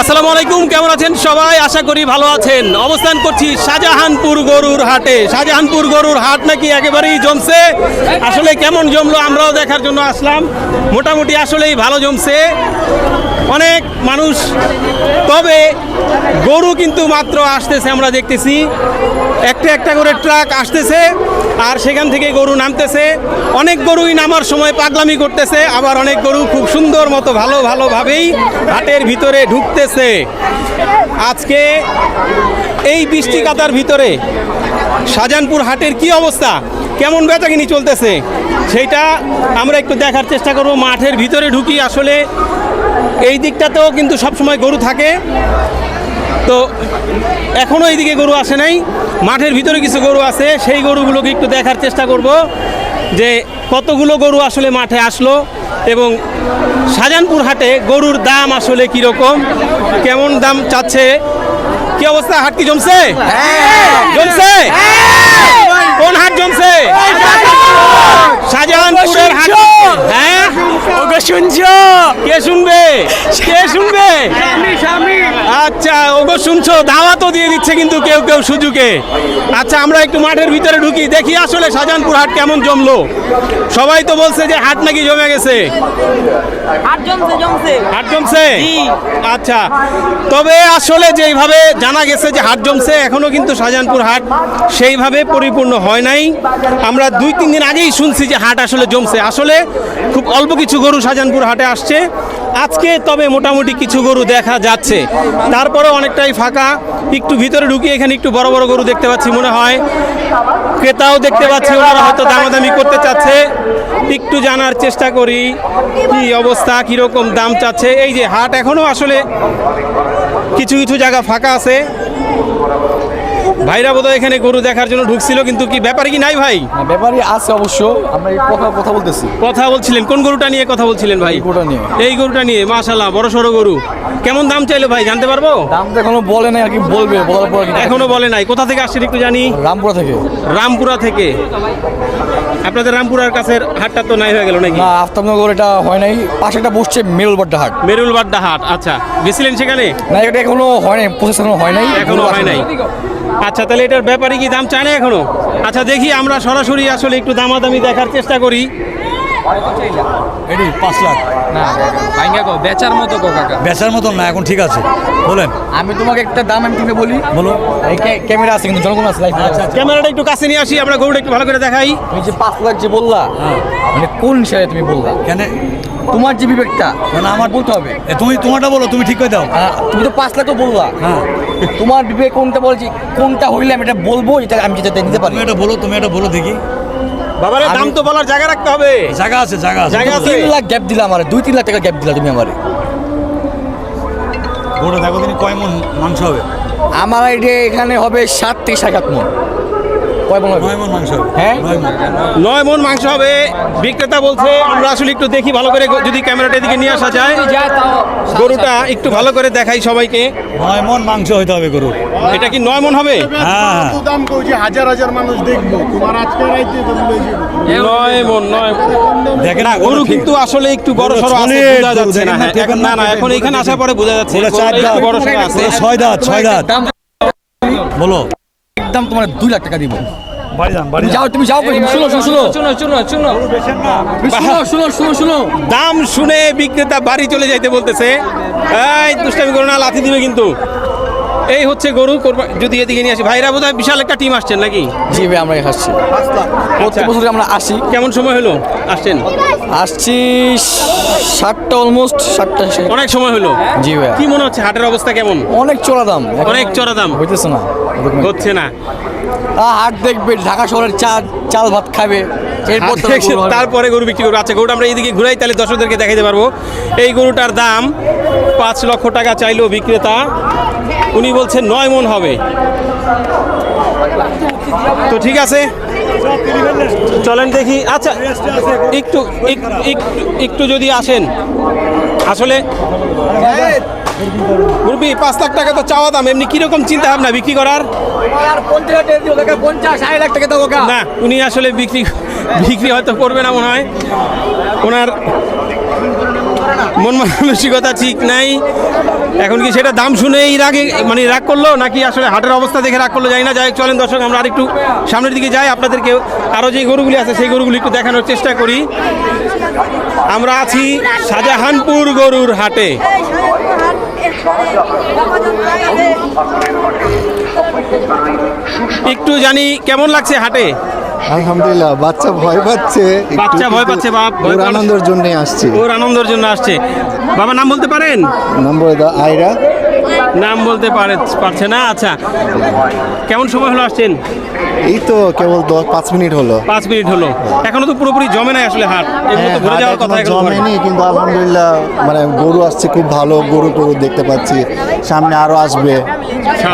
আসসালামু আলাইকুম, কেমন আছেন সবাই? আশা করি ভালো আছেন। অবস্থান করছি শাহজাহানপুর গরুর হাটে। শাহজাহানপুর গরুর হাট নাকি একেবারেই জমছে? আসলে কেমন জমলো আমরাও দেখার জন্য আসলাম। মোটামুটি আসলেই ভালো জমছে। অনেক মানুষ, তবে গরু কিন্তু মাত্র আসতেছে, আমরা দেখতেছি। একটা একটা করে ট্রাক আসতেছে। আর সেখান থেকে গরু নামতেছে। অনেক গরুই নামার সময় পাগলামি করতেছে, আবার অনেক গরু খুব সুন্দর মতো ভালো ভালোভাবেই হাটের ভিতরে ঢুকতেছে। আজকে এই বৃষ্টি কাতার ভিতরে শাহজাহানপুর হাটের কি অবস্থা? কেমন বেচাকিনি চলতেছে? সেইটা আমরা একটু দেখার চেষ্টা করব, মাঠের ভিতরে ঢুকি। আসলে এই দিকটাতেও কিন্তু সবসময় গরু থাকে। তো এখনও এইদিকে গরু আসে নাই। মাঠের ভিতরে কিছু গরু আছে সেই গরুগুলোকে একটু দেখার চেষ্টা করব যে কতগুলো গরু আসলে মাঠে আসলো এবং শাহজাহানপুর হাটে গরুর দাম আসলে কীরকম কেমন দাম চাচ্ছে কি অবস্থা? হাট কি জমছে? জমছে? কোন হাট জমছে? শাহজাহানপুরের হাট। হ্যাঁ? শুনছো? কে শুনবে? কে শুনবে? ওগো শুনছো দাওয়াতও দিয়ে দিচ্ছে কিন্তু কেউ কেউ সুযোগে। আচ্ছা আমরা একটু মাঠের ভিতরে ঢুকি দেখি আসলে শাহজাহানপুর হাট কেমন জমলো। সবাই তো বলছে যে হাট নাকি জমে গেছে। হাট জমছে আচ্ছা তবে আসলে যেইভাবে জানা গেছে যে হাট জমছে এখনও কিন্তু শাহজাহানপুর হাট সেইভাবে পরিপূর্ণ হয় নাই। আমরা দুই তিন দিন আগেই শুনছি যে হাট আসলে জমছে। আসলে খুব অল্প কিছু গরু শাহজাহানপুর হাটে আসছে। আজকে তবে মোটামুটি কিছু গরু দেখা যাচ্ছে। তারপরে অনেকটাই ফাঁকা। একটু ভিতরে ঢুকিয়ে এখানে একটু বড় বড় গরু দেখতে পাচ্ছি মনে হয়। ক্রেতাও দেখতে পাচ্ছি, ওনারা হয়তো দামাদামি করতে চাচ্ছে। একটু জানার চেষ্টা করি, কি অবস্থা, কীরকম দাম চাচ্ছে। এই যে হাট এখনও আসলে কিছু কিছু জায়গা ফাঁকা আছে। ভাইরা বোধহয় এখানে গরু দেখার জন্য ঢুকছিল কিন্তু কি ব্যাপারে কি নাই ভাই? ব্যাপারই আছে অবশ্য আমরা এই কথা কথা বলতেছি। কথা বলছিলেন কোন গরুটা নিয়ে কথা বলছিলেন ভাই? গরুটা নিয়ে। এই গরুটা নিয়ে মাশাল্লাহ বড় সড়ো গরু। কেমন দাম চাইলো ভাই জানতে পারব? দাম তো এখনও বলে নাই আর কি বলবে বলার পর এখনও বলে নাই। কোথা থেকে আসছেন একটু জানি? রামপুরা থেকে। রামপুরা থেকে। আপনাদের রামপুরার কাছের হাটটা তো নাই হয়ে গেল নাকি? না আফতাবনগর এটা হয় নাই। পাশে একটা বসছে মেরুলবাড্ডা হাট। মেরুল বাড্ডা হাট আচ্ছা। গেছিলেন সেখানে? না এটা এখনও হয় নাই প্রসেস এখনও হয় নাই। এখনও হয় নাই। আচ্ছা তাহলে এটার ব্যাপারে কি দাম চায় না এখনও? আচ্ছা দেখি আমরা সরাসরি আসলে একটু দামাদামি দেখার চেষ্টা করি। এটি পাঁচ লাখ। না কো বেচার মতো কো কাকা। বেচার মতন না এখন ঠিক আছে। বলেন। আমি তোমাকে একটা দাম আমি তুমি বলি। বলো। এই ক্যামেরা আছে কিন্তু জনগণ আছে লাইভ ক্যামেরাটা একটু কাছে নিয়ে আসি আমরা গরুটা একটু ভালো করে দেখাই। তুমি যে পাঁচ লাখ যে বললা মানে কোন হিসাবে তুমি বললা? কেন? তোমার যে বিবেকটা না, আমার- বলতে হবে। তুমি তোমারটা বলো তুমি ঠিক করে দাও। তুমি তো পাঁচ লাখ তো বললা। হ্যাঁ। তোমার বিবেক কোনটা বলছি? কোনটা হইলে আমি এটা বলব? এটা আমি যেটা নিতে পারি। তুমি এটা বলো তুমি এটা বলো দেখি। বাবারে দাম তো বলার জায়গা রাখতে হবে। জায়গা আছে জায়গা আছে। জায়গা আছে। 3 লাখ গ্যাপ দিলা আমারে 2 3 লাখ টাকা গ্যাপ দিলা তুমি আমারে। গোটা দেখো তুমি কয় মন মাংস হবে? আমার আইডিয়া এখানে হবে সাত থেকে সাত আট মন। কয় মন হবে? নয় মন মাংস হবে। হ্যাঁ? নয় মন। মাংস হবে। বিক্রেতা বলছে আমরা আসলে একটু দেখি ভালো করে যদি ক্যামেরাটা এদিকে নিয়ে আসা যায়। গরুটা একটু ভালো করে দেখাই সবাইকে। নয় মন মাংস হইতে হবে গরু এটা কি নয় মন হবে? হ্যাঁ। দাম কইছি হাজার হাজার মানুষ দেখব। তোমার আজকে রাইতে নয় মন নয়। দেখেন না গরু কিন্তু আসলে একটু বড় সড়ো আছে বোঝা যাচ্ছে। না এখন না, না এখন এখানে। আসার পরে বোঝা যাচ্ছে। বড় সড়ো আছে। ছয় দাঁত ছয় দাঁত। বলো। একদম তোমার দুই লাখ টাকা দিব। বাড়ি যান বাড়ি তুমি যাও তুমি যাও শুনো শুনো শুনো শুনো শুনো শুনো শুনো। শুনো শুনো শুনো দাম শুনে বিক্রেতা বাড়ি চলে যাইতে বলতেছে। এই দুষ্টামি করো না লাথি দিবে কিন্তু। এই হচ্ছে গরু যদি এদিকে নিয়ে আসি। ভাইরা বোধহয় বিশাল একটা টিম আসছেন নাকি? জি ভাই আমরা আসছি প্রত্যেক বছর আমরা আসি। কেমন সময় হলো? আসছেন? আসছি ষাটটা অলমোস্ট ষাটটা সে- অনেক সময় হলো। জি ভাই কি মনে হচ্ছে হাটের অবস্থা কেমন? অনেক চড়া দাম অনেক চড়া দাম হইতেছে না। হচ্ছে না। আহ, হাট দেখবে ঢাকা শহরের চাল চাল ভাত খাবে। এরপর তারপরে গরু বিক্রি করব। আচ্ছা গরুটা আমরা এইদিকে ঘুরাই তাহলে দর্শকদেরকে দেখাইতে পারব। এই গরুটার দাম পাঁচ লক্ষ টাকা চাইলো বিক্রেতা। উনি বলছেন নয় মন হবে। তো ঠিক আছে চলেন দেখি। আচ্ছা একটু একটু যদি আসেন। আসলে মুরবি পাঁচ লাখ টাকা তো চাওয়া দাম এমনি কীরকম চিন্তা ভাবনা বিক্রি করার? পঞ্চাশ ষাট লাখ টাকা দেবো। না উনি আসলে বিক্রি বিক্রি হয়তো করবে না মনে হয়। ওনার মন মানসিকতা ঠিক নাই। এখন কি সেটা দাম শুনেই রাগে মানে রাগ করল নাকি আসলে হাটের অবস্থা দেখে রাগ করল? যাই না যাই চলেন দর্শক আমরা আরেকটু সামনের দিকে যাই। আপনাদেরকে আরও যে গরুগুলি আছে সেই গরুগুলি একটু দেখানোর চেষ্টা করি। আমরা আছি শাহজাহানপুর গরুর হাটে। একটু জানি কেমন লাগছে হাটে? আলহামদুলিল্লাহ বাচ্চা ভয় পাচ্ছে বাচ্চা ভয় পাচ্ছে, বাপ, ওর আনন্দের জন্য আসছে। ওর আনন্দের জন্য আসছে। বাবা নাম বলতে পারেন? নম্বর দাও আয়রা। নাম বলতে পারে পারছে না? আচ্ছা কেমন সময় হলো আসছেন? এই তো কেবল দশ পাঁচ মিনিট হলো। পাঁচ মিনিট হলো। এখনও তো পুরোপুরি জমে নাই আসলে হাট। এগুলো তো ঘুরে যাওয়ার কথা ঘরে। জমেনি কিন্তু আলহামদুলিল্লাহ মানে গরু আসছে খুব ভালো গরু গরু দেখতে পাচ্ছি। সামনে আরও আসবে।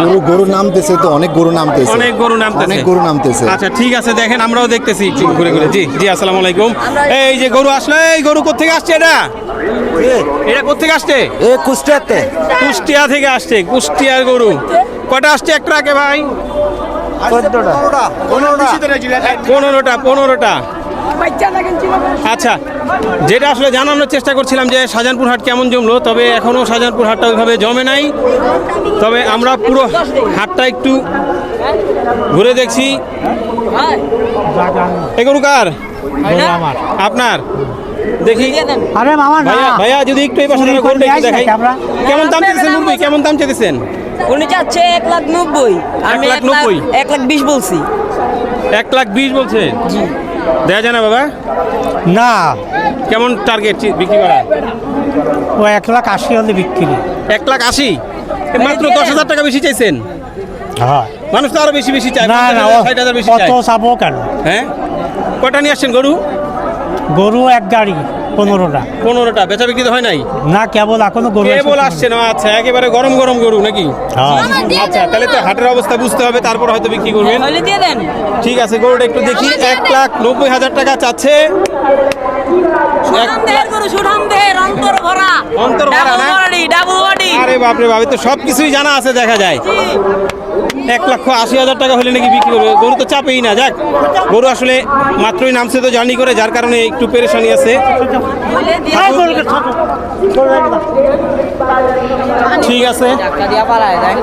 গরু গরু নামতেছে তো অনেক গরু নামতেছে। অনেক গরু নামতেছে। অনেক গরু নামতেছে। আচ্ছা ঠিক আছে দেখেন আমরাও দেখতেছি। ঘুরে ঘুরে। জি জি আসসালামু আলাইকুম। এই যে গরু আসলে এই গরু কোথেকে আসছে এটা? এটা কোথেকে আসছে? এ কুষ্টিয়াতে। কুষ্টিয়া থেকে আসছে কুষ্টিয়ার গরু। কটা আসছে এক ট্রাকে ভাই? পনেরোটা। পনেরোটা। আচ্ছা যেটা আসলে জানানোর চেষ্টা করছিলাম যে শাহজাহানপুর হাট কেমন জমলো তবে এখনও শাহজাহানপুর হাটটা ওইভাবে জমে নাই। তবে আমরা পুরো হাটটা একটু ঘুরে দেখছি। এ গরু কার? আপনার? দেখি। আরে মামা ভাইয়া ভাইয়া যদি একটু এই পাশে গরুটা একটু দেখাই। কেমন দাম চেয়েছেন মুরগি? কেমন দাম চেয়েছেন উনি চাচ্ছে এক লাখ নব্বই। আমি লাখ এক লাখ নব্বই? এক লাখ বিশ বলছি। এক লাখ বিশ বলছে? দেয়া যায় না বাবা? না। কেমন টার্গেট বিক্রি করা? ও এক লাখ আশি হলে বিক্রি। এক লাখ আশি? এ মাত্র দশ হাজার টাকা বেশি চাইছেন? হয়। মানুষ তো আরও বেশি বেশি চায় না না কত চাবো কেন? হ্যাঁ? কটা নিয়ে আসছেন গরু? গরু এক গাড়ি পনেরোটা। পনেরোটা বেচা বিক্রি তো হয় নাই? না কেবল এখনও গরু কেবল আসছে না আচ্ছা একেবারে গরম গরম গরু নাকি? হ্যাঁ। আচ্ছা তাহলে তো হাটের অবস্থা বুঝতে হবে তারপর হয়তো বিক্রি করবেন। হইলে ঠিক আছে গরুটা একটু দেখি এক লাখ নব্বই হাজার টাকা চাচ্ছে। অন্তর ভরা। না? আরে বাপরে বাপ তো সব কিছুই জানা আছে দেখা যায়। এক লক্ষ আশি হাজার টাকা হলে নাকি বিক্রি করবে। গরু তো চাপেই না যাক। গরু আসলে মাত্রই নামছে তো জার্নি করে যার কারণে একটু পেরেশানি আছে। হ্যাঁ। ঠিক আছে ধাক্কা দিয়া পালায় দেখ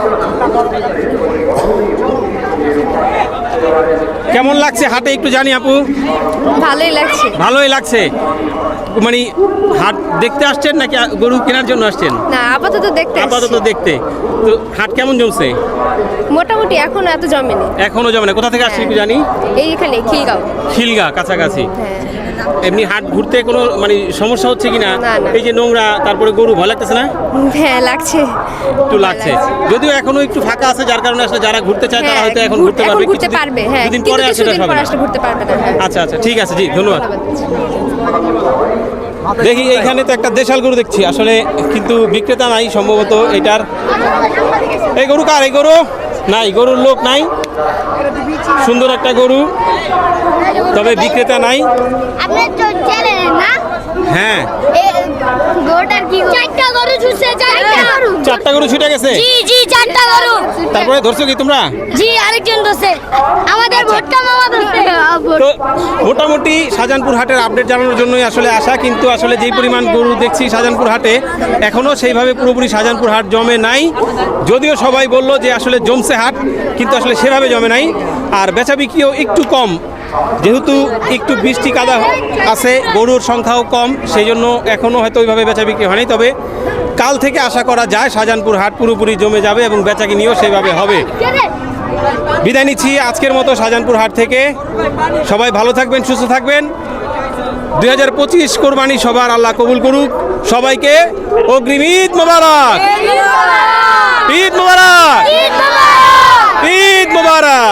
কেমন লাগছে হাতে একটু জানি আপু? ভালোই লাগছে। ভালোই লাগছে। মানে হাট দেখতে আসছেন নাকি গরু কেনার জন্য আসছেন? না আপাতত দেখতে আপাতত দেখতে। তো হাট কেমন জমছে? মোটামুটি এখন এত জমেনি। এখনও জমে না। কোথা থেকে আসছে একটু জানি? এইখানে খিলগাঁও। খিলগা কাছাকাছি। হ্যাঁ। এমনি হাট ঘুরতে কোনো মানে সমস্যা হচ্ছে কিনা। এই যে নোংরা তারপরে গরু ভয় লাগতেছে না? হ্যাঁ লাগছে। একটু লাগছে। যদিও এখনও একটু ফাঁকা আছে যার কারণে আসলে যারা ঘুরতে চায় তারা হ্যাঁ, হয়তো এখন ঘুরতে পারবে। ঘুরতে পারবে হ্যাঁ। দুদিন পরে আসলে ঘুরতে পারবে না হ্যাঁ। আচ্ছা আচ্ছা। ঠিক আছে জি ধন্যবাদ। দেখি এইখানে তো একটা দেশাল গরু দেখছি। আসলে কিন্তু বিক্রেতা নাই সম্ভবত এটার এই গরু কার? এই গরু নাই গরুর লোক নাই। সুন্দর একটা গরু। তবে বিক্রেতা নাই। আপনি তো জানেন না? হ্যাঁ। চারটা গরু ছুটে গেছে? জি জি চারটা গরু। তারপরে ধরছো কি তোমরা? জি আরেকজন দোষে আমাদের তো মোটামুটি শাহজাহানপুর হাটের আপডেট জানানোর জন্যই আসলে আসা কিন্তু আসলে যেই পরিমাণ গরু দেখছি শাহজাহানপুর হাটে এখনও সেইভাবে পুরোপুরি শাহজাহানপুর হাট জমে নাই। যদিও সবাই বলল যে আসলে জমছে হাট কিন্তু আসলে সেভাবে জমে নাই। আর বেচা বিক্রিও একটু কম যেহেতু একটু বৃষ্টি কাদা আছে গরুর সংখ্যাও কম সেই জন্য এখনও হয়তো ওইভাবে বেচা বিক্রি হয়নি। তবে কাল থেকে আশা করা যায় শাহজাহানপুর হাট পুরোপুরি জমে যাবে এবং বেচা কিনিও সেইভাবে হবে। বিদায় নিচ্ছি আজকের মতো শাহজাহানপুর হাট থেকে। সবাই ভালো থাকবেন সুস্থ থাকবেন। দুই হাজার পঁচিশ কোরবানি সবার আল্লাহ কবুল করুক। সবাইকে অগ্রিম ঈদ মোবারক। ঈদ মোবারক। ঈদ মোবারক।